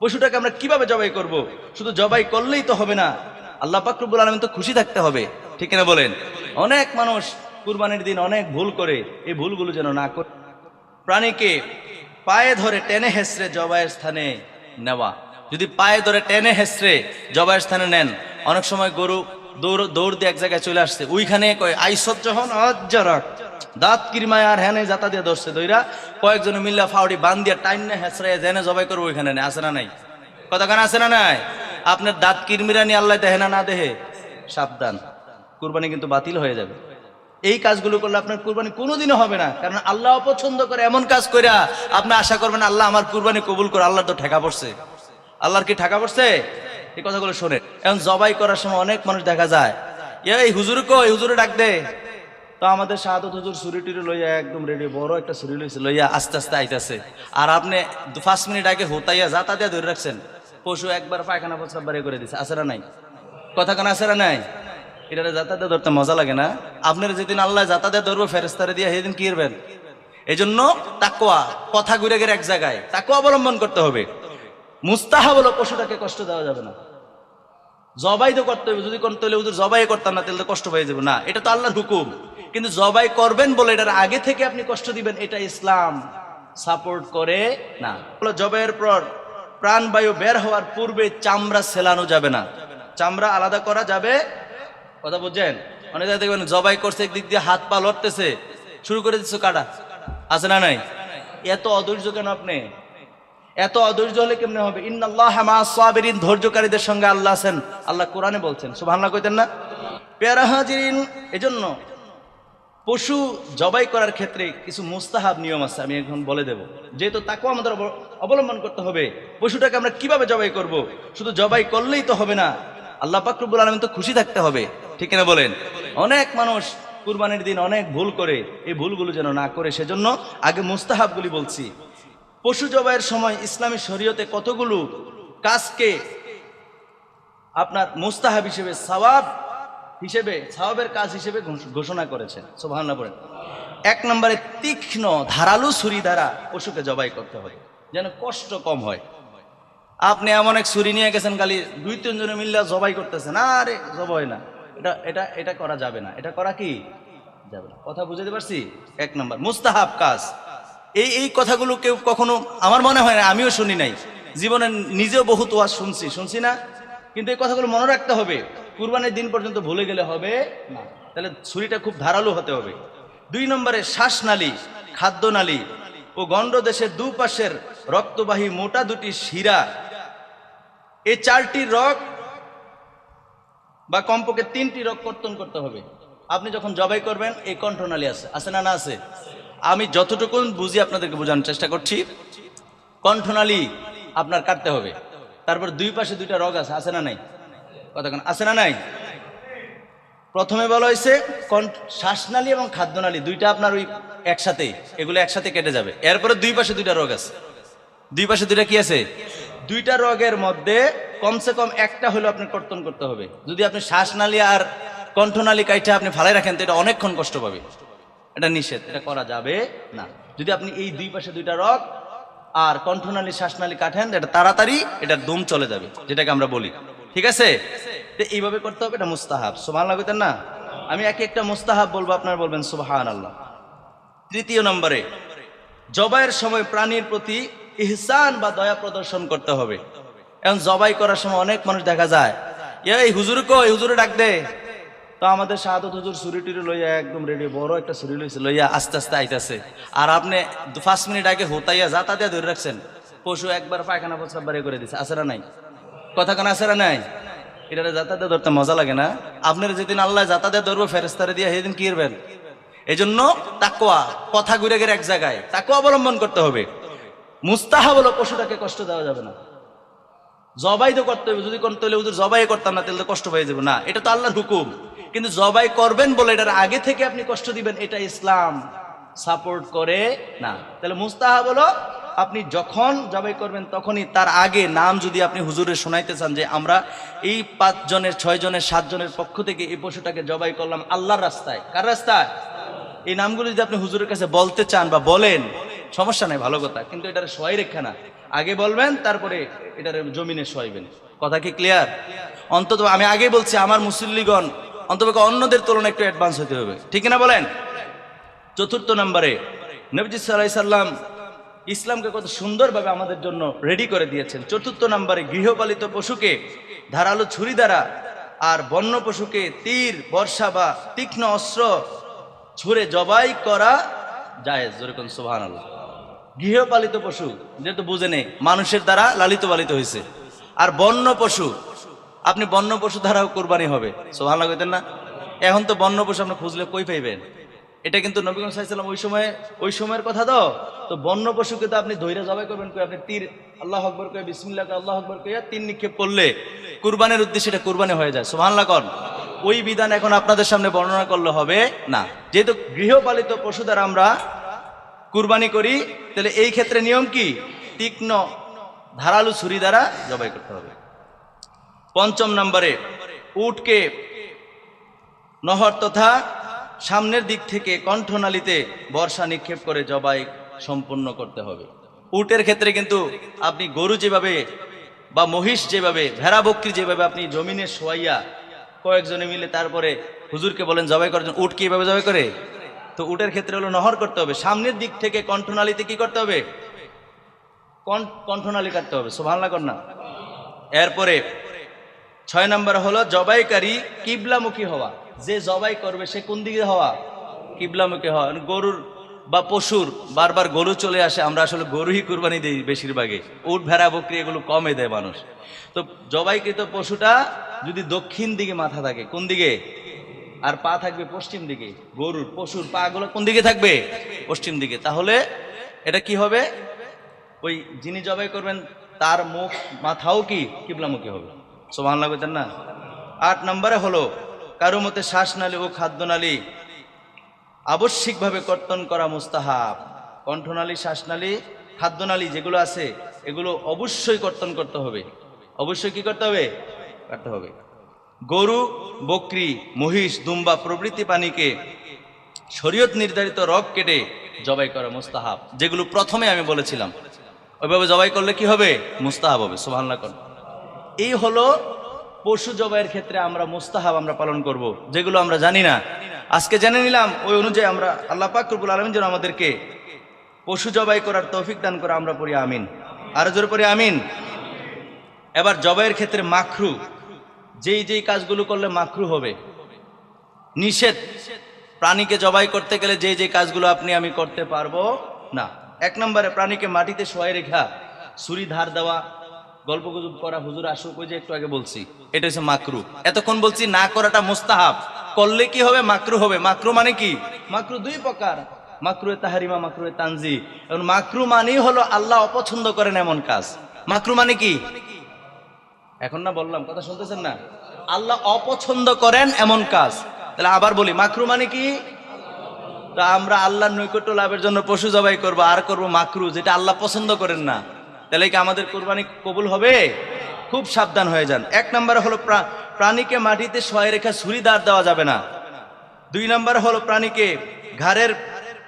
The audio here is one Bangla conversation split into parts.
পশুটাকে আমরা কীভাবে জবাই করব? শুধু জবাই করলেই তো হবে না। আল্লাহ পাকরুবুল আলমিন তো খুশি থাকতে হবে। ঠিক না বলেন? অনেক মানুষ কুরবানির দিন অনেক ভুল করে, এই ভুলগুলো যেন না করে। প্রাণীকে পায়ে ধরে টেনে হেসড়ে জবাইয়ের স্থানে নেওয়া। যদি পায়ে ধরে টেনে হেসড়ে জবাইয়ের স্থানে নেন, অনেক সময় গরু দৌড় দৌড় দিয়ে এক জায়গায় চলে আসছে। ওইখানে কয়, আইসত যখন অজ্জারক দাঁত কিরমায় আর হ্যানে জাতা দিয়ে ধরছে দইরা কয়েকজন মিল্লা ফাউডি বান দিয়ে টাইম না হেসড়ে জেনে জবাই করব ওইখানে নেই আছে না নাই? কতখানে আছে না নাই? আপনার দাঁত কিরমিরা নিয়ে আল্লাহ দেহে না না দেহে? সাবধান। কুরবানি কিন্তু বাতিল হয়ে যাবে। এই কাজগুলো করলে আপনার কুরবানি কোনোদিনও হবে না, কারণ আল্লাহ অপছন্দ করে এমন কাজ কইরা আপনি আশা করবেন আল্লাহ আমার কুরবানি কবুল করে আল্লাহ তো ঠেকা পড়ছে। আল্লাহর কি ঠেকা পড়ছে? এই কথাগুলো শোনেন। এখন জবাই করার সময় অনেক মানুষ দেখা যায়, এই হুজুর কো হুজুরে ডাক দে। তো আমাদের শাহাদত হুজুর ছুরি টুরি লইয়া একদম রেডি বড় একটা ছুরি লইছে, লইয়া আস্তে আস্তে আইতাছে। আর আপনি পাঁচ মিনিট আগে হোতাইয়া যাতা দিয়ে ধরে রাখছেন, পশু একবার পায়খানা প্রস্রাব বাড়ি করে দিছে না নাই? কথা কেন না নাই? এটারে যাতাতে ধরতে মজা লাগে না? আপনার যেদিন আল্লাহ যাতাতে ধরবো ফেরেস্তারে দিয়ে সেদিন করবেন? এই জন্য তাকোয়া কথা ঘুরে গেলে এক জায়গায় তাকে অবলম্বন করতে হবে। মুস্তাহা বলো পশুটাকে কষ্ট দেওয়া যাবে না। জবাই তো করতে হবে, যদি করতে হলে জবাই করতাম না, তাহলে তো কষ্ট হয়ে যাবে না। এটা তো আল্লাহর হুকুম। কিন্তু জবাই করবেন বলে এটার আগে থেকে আপনি কষ্ট দিবেন, এটা ইসলাম। সাপোর্ট করে না। জবাইয়ের পর প্রাণবায়ু বের হওয়ার পূর্বে চামড়া সেলানো যাবে না। চামড়া আলাদা করা যাবে। কথা বুঝছেন? অনেক জায়গায় দেখবেন জবাই করছে, একদিক দিয়ে হাত পা লড়তেছে শুরু করে দিচ্ছে কাটা? আছে না নাই? এত অধৈর্য কেন আপনি? এত অধৈর্য হলে কেমনে হবে? ইন্নাল্লাহ মা সাবিরিন, ধৈর্যকারীদের সঙ্গে আল্লাহ আছেন। আল্লাহ কোরআনে বলছেন। সুবহানাল্লাহ কইতেন না? পেয়ারা এজন্য পশু জবাই করার ক্ষেত্রে কিছু মুস্তাহাব নিয়ম আছে, আমি এখন বলে দেব। যেহেতু তাকেও আমাদের অবলম্বন করতে হবে, পশুটাকে আমরা কীভাবে জবাই করব? শুধু জবাই করলেই তো হবে না, আল্লাহ পাকরুবুল আলমিন তো খুশি থাকতে হবে, ঠিক না বলেন? অনেক মানুষ কুরবানির দিন অনেক ভুল করে, এই ভুলগুলো যেন না করে, সেজন্য আগে মুস্তাহাবগুলি বলছি। পশু জবাইয়ের সময় ইসলামী শরীয়তে কতগুলো কাজকে আপনার মুস্তাহাব হিসেবে সওয়াব হিসেবে সওয়াবের কাজ হিসেবে ঘোষণা করেছেন। সুবহানাল্লাহ বলেন এক নম্বরে তীক্ষ্ণ, ধারালু ছুরি দ্বারা পশুকে জবাই করতে হয়, যেন কষ্ট কম হয়। আপনি এমন এক ছুরি নিয়ে গেছেন, খালি দুই তিনজনে মিল্লা জবাই করতেছেন। আরে, জবাই না। এটা এটা এটা করা যাবে না। এটা করা কি? যাবে না। কথা বুঝাতে পারছি? এক নম্বর, মুস্তাহাব কাজ। এই এই কথাগুলো কেউ কখনো, আমার মনে হয় না, আমিও শুনি নাই। জীবনে নিজেও বহুত ওয়াজ শুনছি। শুনছি না? কিন্তু এই কথাগুলো মনে রাখতে হবে। কুরবানির দিন পর্যন্ত ভুলে গেলে হবে না। তাহলে ছুরিটা খুব ধারালো হতে হবে। দুই নম্বরে শ্বাসনালী, খাদ্যনালী ও গণ্ড দেশের দুপাশের রক্তবাহী মোটা দুটি শিরা। এই চারটি রক বা কমপক্ষে তিনটি রক কর্তন করতে হবে। আপনি যখন জবাই করবেন এই কণ্ঠনালী আছে। আছে না না আছে? আমি যতটুকু বুঝি আপনাদেরকে বোঝানোর চেষ্টা করছি। কণ্ঠনালী আপনার কাটতে হবে। তারপর দুই পাশে দুইটা রগ আছে। আছে না নাই? কতক্ষণ? আছে না নাই? প্রথমে বলা হয়েছে শ্বাসনালী এবং খাদ্যনালী, দুইটা আপনার ওই একসাথে, এগুলো একসাথে কেটে যাবে। এরপরে দুই পাশে দুইটা রোগ আছে। দুই পাশে দুইটা কি আছে? দুইটা রোগের মধ্যে কমসে কম একটা হলো আপনি কর্তন করতে হবে। যদি আপনি শ্বাসনালী আর কণ্ঠনালী কাইটা আপনি ফালাই রাখেন, তো এটা অনেকক্ষণ কষ্ট পাবে। এটা নিষেধ, এটা করা যাবে না। যদি আপনি এই দুই পাশে দুইটা রগ আর কণ্ঠনালী, শ্বাসনালী কাটেন, এটা তাড়াতাড়ি, এটা দম চলে যাবে, যেটাকে আমরা বলি। ঠিক আছে? এইভাবে করতে হবে, এটা মুস্তাহাব। সোমান লাগতেন না? আমি একে একটা মুস্তাহাব বলব, আপনার বলবেন সুবাহান আল্লাহ তৃতীয় নম্বরে, জবাইয়ের সময় প্রাণীর প্রতি ইহসান বা দয়া প্রদর্শন করতে হবে। এখন জবাই করার সময় অনেক মানুষ দেখা যায়, এই হুজুর কো এই হুজুরে ডাক দে। তো আমাদের শাহাদত হুজুর ছুরি টুরি লইয়া একদম রেডি বড় একটা ছুরি লইছে, লইয়া আস্তে আস্তে আইতাছে। আর আপনি পাঁচ মিনিট আগে হোতাইয়া যাতা দিয়ে ধরে রাখছেন। পশু একবার পায়খানা প্রস্রাব বাড়ি করে দিছে। আছে না নাই? কথা কেন, আছে না নাই? এটারে যাতাতে ধরতে মজা লাগে না। আপনার যেদিন আল্লাহ যাতাতে ধরবো ফেরেস্তারে দিয়ে সেদিন করবেন? এই জন্য তাকোয়া কথা ঘুরে গেলে এক জায়গায় তাকে অবলম্বন করতে হবে। মুস্তাহা বলো পশুটাকে কষ্ট দেওয়া যাবে না। জবাই তো করতে হবে, যদি করতে হলে হুজুর জবাই করতাম না, তাহলে তো কষ্ট হয়ে যাবে। না, এটা তো আল্লাহর হুকুম। কিন্তু জবাই করবেন বলে এটার আগে থেকে আপনি কষ্ট দিবেন, এটা ইসলাম। সাপোর্ট করে না। তাহলে মুস্তাহা বলো আপনি যখন জবাই করবেন তখনই তার আগে নাম যদি আপনি হুজুরে শোনাইতে চান যে আমরা এই পাঁচ জনের ছয় জনের সাত জনের পক্ষ থেকে এই পশুটাকে জবাই করলাম আল্লাহর রাস্তায়। কার রাস্তায়? এই নামগুলো যদি আপনি হুজুরের কাছে বলতে চান বা বলেন, সমস্যা নাই, ভালো কথা। কিন্তু এটার সোয়াই রেখা না। আগে বলবেন, তারপরে এটার জমিনে শোয়াইবেন। কথা কি ক্লিয়ার অন্তত আমি আগে বলছি, আমার মুসল্লিগণ অন্তত অন্যদের তুলনায় একটু অ্যাডভান্স হতে হবে। ঠিক না বলেন? চতুর্থ নম্বরে, নবজি সাল্লাম ইসলামকে কত সুন্দরভাবে আমাদের জন্য রেডি করে দিয়েছেন। চতুর্থ নম্বরে গৃহপালিত পশুকে, ধারালো ছুরি দ্বারা, আর বন্য পশুকে তীর, বর্ষা বা তীক্ষ্ণ অস্ত্র ছুঁড়ে জবাই করা যায় যেরকম সোহান গৃহপালিত পশু যেহেতু বুঝে নেই, মানুষের দ্বারা লালিত পালিত হয়েছে। আর বন্য পশু, আপনি বন্য পশু দ্বারাও কোরবানি হবে। সোহান কইতেন না? এখন তো বন্য পশু আপনি খুঁজলে কই পাইবেন? এটা কিন্তু নবীগঞ্জ সাল্লাম ওই সময় ওই সময়ের কথা তো তো বন্য পশুকে তো আপনি ধৈর্য জবাই করবেন কই? আপনি তীর আল্লাহ আকবর কয়ে বিসমিল্লাহ কয়ে, আল্লাহ আকবর কইয়া তীর নিক্ষেপ করলে কুরবানের উদ্দেশ্যে এটা কুরবানি হয়ে যায়। সুবহানাল্লাহ কন। ওই বিধান এখন আপনাদের সামনে বর্ণনা করলে হবে না। যেহেতু গৃহপালিত পশু দ্বারা আমরা কুরবানি করি তাহলে এই ক্ষেত্রে নিয়ম কি? তীক্ষ্ণ ধারালু ছুরি দ্বারা জবাই করতে হবে। পঞ্চম নম্বরে উটকে নহর তথা সামনের দিক থেকে কণ্ঠনালীতে বর্ষা নিক্ষেপ করে জবাই সম্পূর্ণ করতে হবে। উটের ক্ষেত্রে কিন্তু আপনি গরু যেভাবে বা মহিষ যেভাবে, ভেড়া বকরি যেভাবে আপনি জমিনে শোয়াইয়া কয়েকজনে মিলে তারপরে হুজুরকে বলেন, জবাই করার জন্য উট কি এভাবে জবাই করে? তো উটের ক্ষেত্রে হলো নহর করতে হবে। সামনের দিক থেকে কণ্ঠনালীতে কি করতে হবে? কণ্ঠ- কণ্ঠনালী কাটতে হবে। সোভাল্লা না। এরপরে ছয় নম্বর হলো জবাইকারী কিবলামুখী হওয়া। যে জবাই করবে সে কোন দিকে হওয়া? কিবলামুখী হওয়া। মানে গরুর বা পশুর বারবার গরু চলে আসে, আমরা আসলে গরুই কুরবানি দিই বেশিরভাগে উট, ভেড়া, বকরি এগুলো কমে দেয় মানুষ। তো জবাইকৃত পশুটা যদি দক্ষিণ দিকে মাথা থাকে, কোন দিকে? আর পা থাকবে পশ্চিম দিকে। গরুর, পশুর পা গুলো কোন দিকে থাকবে? পশ্চিম দিকে। তাহলে এটা কি হবে? ওই যিনি জবাই করবেন, তার মুখ, মাথাও কি কিবলামুখী হবে? সোমান লাগবেন না? আট নম্বরে হলো কারও মতে শ্বাসনালী ও খাদ্যনালী আবশ্যিকভাবে কর্তন করা মুস্তাহাব। কণ্ঠনালী, শ্বাসনালী, খাদ্যনালী যেগুলো আছে, এগুলো অবশ্যই কর্তন করতে হবে। অবশ্যই কি করতে হবে? করতে হবে। গরু, বকরি, মহিষ, দুম্বা প্রভৃতি পানিকে শরীয়ত নির্ধারিত রগ কেটে জবাই করা মুস্তাহাব। যেগুলো প্রথমে আমি বলেছিলাম। ওইভাবে জবাই করলে কি হবে? মুস্তাহাব হবে। সুবহানাল্লাহ। কর এই হলো পশু জবাইয়ের ক্ষেত্রে আমরা মুস্তাহাব আমরা পালন করব, যেগুলো আমরা জানি না। আজকে জেনে নিলাম, ওই অনুযায়ী আমরা আল্লাহ পাক রব্বুল আলামিন যেন আমাদেরকে পশু জবাই করার তৌফিক দান করে, আমরা পড়ি আমিন। আরও জোরে পড়ি আমিন। এবার জবাইয়ের ক্ষেত্রে মাখরু, যেই যেই কাজগুলো করলে মাখরু হবে। নিষেধ, প্রাণীকে জবাই করতে গেলে যে যে কাজগুলো আপনি আমি করতে পারব না। এক নম্বরে প্রাণীকে মাটিতে শোয়াই রেখা, ছুরি ধার দেওয়া গল্প গুজব করা, হুজুর আসুক, ওই যে একটু আগে বলছি, এটা হচ্ছে মাকরু। এতক্ষণ বলছি না করাটা মুস্তাহাব। করলে কি হবে? মাকরু হবে। মাকরু মানে কি? মাকরু দুই প্রকার। মাকরু তাহারিমা, মাকরু তানজি। এখন মাকরু মানেই হলো আল্লাহ অপছন্দ করেন এমন কাজ। মাকরু মানে কি? এখন না বললাম, কথা শুনতেছেন না? আল্লাহ অপছন্দ করেন এমন কাজ। তাহলে আবার বলি, মাকরু মানে কি? তা আমরা আল্লাহর নৈকট্য লাভের জন্য পশু জবাই করব, আর করব মাকরু, যেটা আল্লাহ পছন্দ করেন না। তাহলে কি আমাদের কোরবানি কবুল হবে? খুব সাবধান হয়ে যান। এক নম্বরে হলো প্রা- প্রাণীকে মাটিতে শয়ে রেখা ছুরি দাঁড় দেওয়া যাবে না। দুই নম্বরে হলো প্রাণীকে ঘাড়ের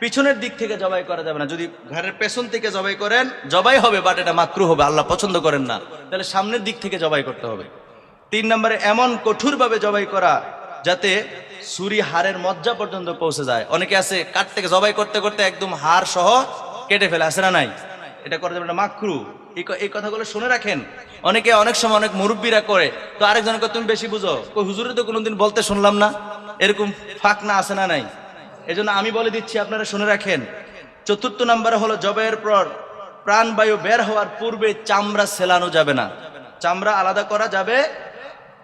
পিছনের দিক থেকে জবাই করা যাবে না। যদি ঘাড়ের পেছন থেকে জবাই করেন, জবাই হবে বাট এটা মাকরু হবে, আল্লাহ পছন্দ করেন না। তাহলে সামনের দিক থেকে জবাই করতে হবে। তিন নম্বরে এমন কঠোরভাবে জবাই করা যাতে ছুরি হাড়ের মজ্জা পর্যন্ত পৌঁছে যায়। অনেকে আছে কাট থেকে জবাই করতে করতে একদম হাড় সহ কেটে ফেলে আসে না নাই? এটা করা যাবে না, মাকরু। এই কথাগুলো শুনে রাখেন। অনেকে অনেক সময় অনেক মুরব্বীরা করে, তো আরেকজনকে তুমি বেশি বুঝো। হুজুরে তো কোনোদিন বলতে শুনলাম না। এরকম ফাঁক না, আছে না নাই। এজন্য আমি বলে দিচ্ছি, আপনারা শুনে রাখেন। চতুর্থ নম্বরে হলো জবাইয়ের পর প্রাণবায়ু বের হওয়ার পূর্বে চামড়া সেলানো যাবে না। চামড়া আলাদা করা যাবে।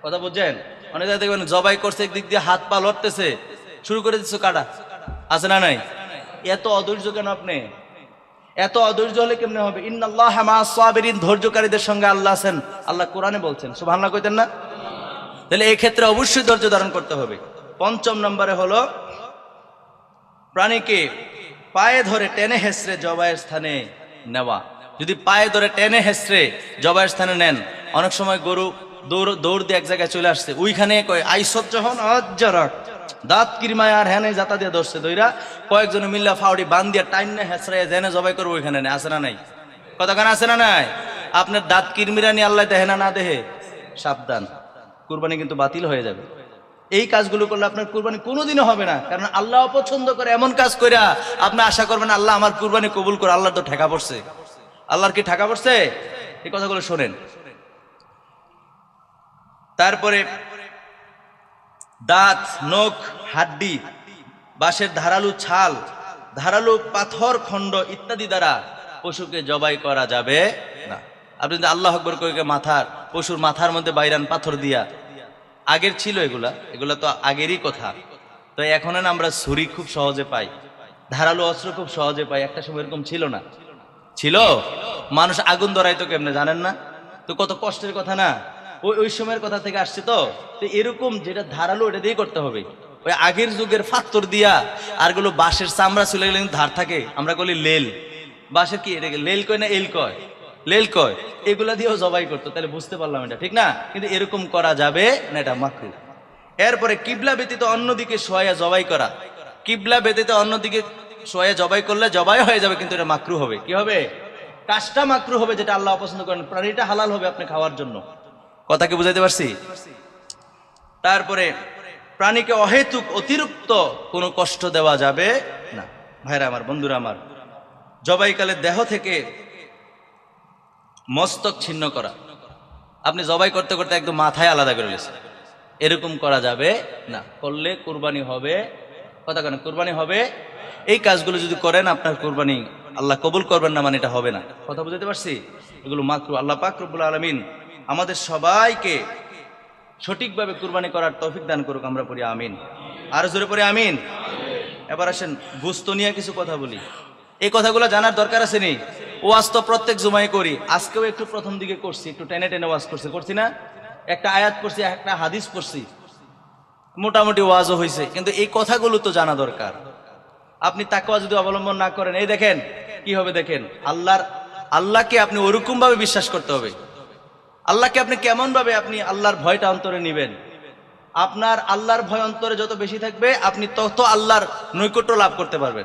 কথা বুঝছেন? অনেক দেখবেন জবাই করছে, একদিক দিয়ে হাত পা লড়তেছে। শুরু করে দিচ্ছে কাটা। আছে না নাই? এত অধৈর্য কেন আপনি? এত অধৈর্য হলে কেমনে হবে? ইন্নাল্লাহ মা সাবিরিন, ধৈর্যকারীদের সঙ্গে আল্লাহ আছেন। আল্লাহ কোরআনে বলছেন, সুবহানাল্লাহ কইতেন না? তাহলে এই ক্ষেত্রে অবশ্যই ধৈর্য ধারণ করতে হবে। পঞ্চম নম্বরে হলো, প্রাণীকে পায়ে ধরে টেনে হেসড়ে জবায়ের স্থানে নেওয়া। যদি পায়ে ধরে টেনে হেসড়ে জবায়ের স্থানে নেন, অনেক সময় গরু দৌড় দৌড় দিয়ে এক জায়গায় চলে আসছে। ওইখানে কয়, আইসত যখন অজ্জরক দাঁত কিরমায় আর হ্যাঁ জাতা দিয়ে ধরছে দইরা কয়েকজন মিল্লা ফাউডি বান দিয়ে টাইন না হেসরাই জেনে জবাই করব ওইখানে নেই আছে না নাই? কতখানে আছে না নাই? আপনার দাঁত কিরমিরা নিয়ে আল্লাহ দেহে না না দেহে? সাবধান। কুরবানি কিন্তু বাতিল হয়ে যাবে। এই কাজগুলো করলে আপনার কুরবানি কোনোদিনও হবে না, কারণ আল্লাহ অপছন্দ করে এমন কাজ কইরা আপনি আশা করবেন আল্লাহ আমার কুরবানি কবুল করে আল্লাহ তো ঠেকা পড়ছে। আল্লাহর কি ঠেকা পড়ছে? এই কথাগুলো শোনেন। তারপরে দাঁত, নখ, হাড্ডি, বাঁশের ধারালু ছাল, ধারালু পাথর, খণ্ড ইত্যাদি দ্বারা পশুকে জবাই করা যাবে না। আপনি যদি আল্লাহ আকবর করে মাথার, পশুর মাথার মধ্যে বাইরান পাথর দিয়া, আগের ছিল এগুলা এগুলা তো আগেরই কথা। তো এখন আমরা ছুরি খুব সহজে পাই, ধারালো অস্ত্র খুব সহজে পাই, একটা সময় এরকম ছিল না। ছিল? মানুষ আগুন ধরাইতো কেমনে, জানেন না? তো কত কষ্টের কথা না? ওই সময়ের কথা থেকে আসছে তো? এরকম যেটা ধারালো, ওটা দিয়ে করতে হবে। ওই আগের যুগের ফাত্তর দিয়া আরগুলো বাঁশের চামড়া চলে গেলে ধার থাকে। আমরা বলি লেল। বাঁশের কি? এটাকে লেল কয় না এল কয়? লেল কয়। এগুলা দিয়েও জবাই করতো, তাহলে বুঝতে পারলাম এটা, ঠিক না? কিন্তু এরকম করা যাবে না এটা মাকরু এরপরে কিবলা ব্যতীত অন্যদিকে সোয়া জবাই করা। কিবলা ব্যতীত অন্যদিকে সোয়া জবাই করলে জবাই হয়ে যাবে, কিন্তু এটা মাকরু হবে। কি হবে? কাজটা মাকরু হবে, যেটা আল্লাহ পছন্দ করেন। প্রাণীটা হালাল হবে আপনি খাওয়ার জন্য। কথা কি বুঝাইতে পারছি? তারপরে, প্রাণীকে অহেতুক, অতিরিক্ত কোনো কষ্ট দেওয়া যাবে না। ভাইরা আমার, বন্ধুরা আমার, জবাইকালে দেহ থেকে মস্তক ছিন্ন করা। আপনি জবাই করতে করতে একদম মাথায় আলাদা করে গেছেন এরকম করা যাবে না। করলে কুরবানি হবে। কথা কেন কুরবানি হবে। এই কাজগুলো যদি করেন, আপনার কুরবানি আল্লাহ কবুল করবেন না মানে এটা হবে না। কথা বুঝতে পারছি? এগুলো মাকরু আল্লাহ পাক আলমিন আমাদের সবাইকে সঠিকভাবে কুরবানি করার তৌফিক দান করুক, আমরা পড়ি আমিন। আর জোরে পড়ি আমিন। এবার আসেন গুস্ত নিয়ে কিছু কথা বলি। এই কথাগুলো জানার দরকার আছে নি? ওয়াজ তো প্রত্যেক জুমাই করি। আজকেও একটু প্রথম দিকে করছি, একটু টেনে টেনে ওয়াজ করছি। করছি না? একটা আয়াত করছি একটা হাদিস করছি মোটামুটি ওয়াজও হয়েছে কিন্তু এই কথাগুলো তো জানা দরকার। আপনি তাকওয়া যদি অবলম্বন না করেন, এই দেখেন, কি হবে দেখেন? আল্লাহর, আল্লাহকে আপনি ওরকম ভাবে বিশ্বাস করতে হবে। আল্লাহকে আপনি কেমনভাবে আপনি আল্লাহর ভয়টা অন্তরে নেবেন? আপনার আল্লাহর ভয় অন্তরে যত বেশি থাকবে, আপনি তত আল্লাহর নৈকট্য লাভ করতে পারবেন।